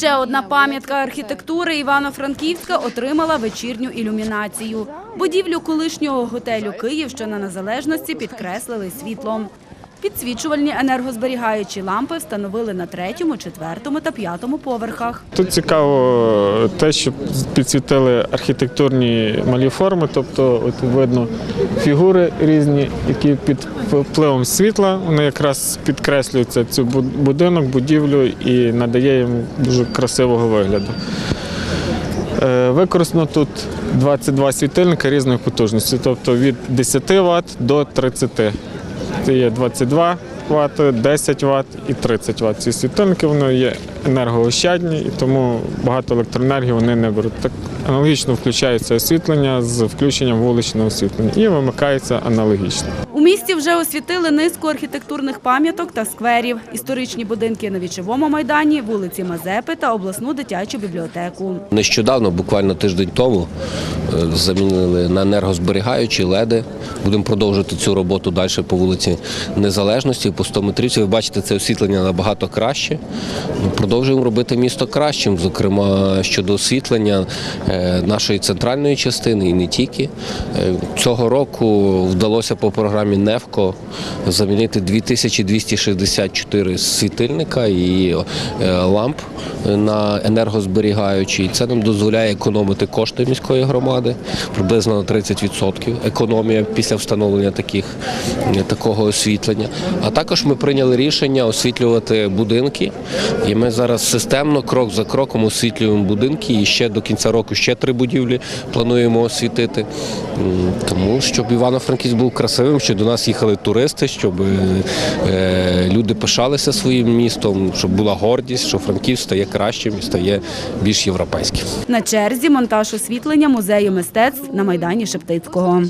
Ще одна пам'ятка архітектури Івано-Франківська отримала вечірню ілюмінацію. Будівлю колишнього готелю Київ, на незалежності, підкреслили світлом. Підсвічувальні енергозберігаючі лампи встановили на третьому, четвертому та п'ятому поверхах. Тут цікаво те, що підсвітили архітектурні малі форми, тобто от видно фігури різні, які під впливом світла вони якраз підкреслюються цю будинок, будівлю і надає їм дуже красивого вигляду. Е, Використано тут 22 світильника різної потужності, тобто від 10 Вт до 30. Це є 22 Вт, 10 Вт і 30 Вт. Ці світильники вони є енергоощадні і тому багато електроенергії вони не беруть. Так аналогічно включається освітлення з включенням вуличного освітлення і вимикається аналогічно. У місті вже освітили низку архітектурних пам'яток та скверів, історичні будинки на Вічовому майдані, вулиці Мазепи та обласну дитячу бібліотеку. Нещодавно, буквально тиждень тому, е, замінили на енергозберігаючі леди. Будемо продовжувати цю роботу далі по вулиці Незалежності, по 100 метрівці. Ви бачите, це освітлення набагато краще. Ми Продовжуємо робити місто кращим, зокрема щодо освітлення е, нашої центральної частини і не тільки. Е, Цього року вдалося по програмі НЕФКО замінити 2264 світильника і е, ламп на енергозберігаючі. Це нам дозволяє економити кошти міської громади приблизно на 30% економія після встановлення таких, такого освітлення. А також ми прийняли рішення освітлювати будинки. І ми зараз системно, крок за кроком освітлюємо будинки. І ще до кінця року ще три будівлі плануємо освітити. Тому щоб Івано-Франківськ був красивим, щоб до нас їхали туристи, щоб е, люди пишалися своїм містом, щоб була гордість, що Франків стає кращим і стає більш європейським. На черзі монтаж освітлення музею мистецтв на майдані Шептицького.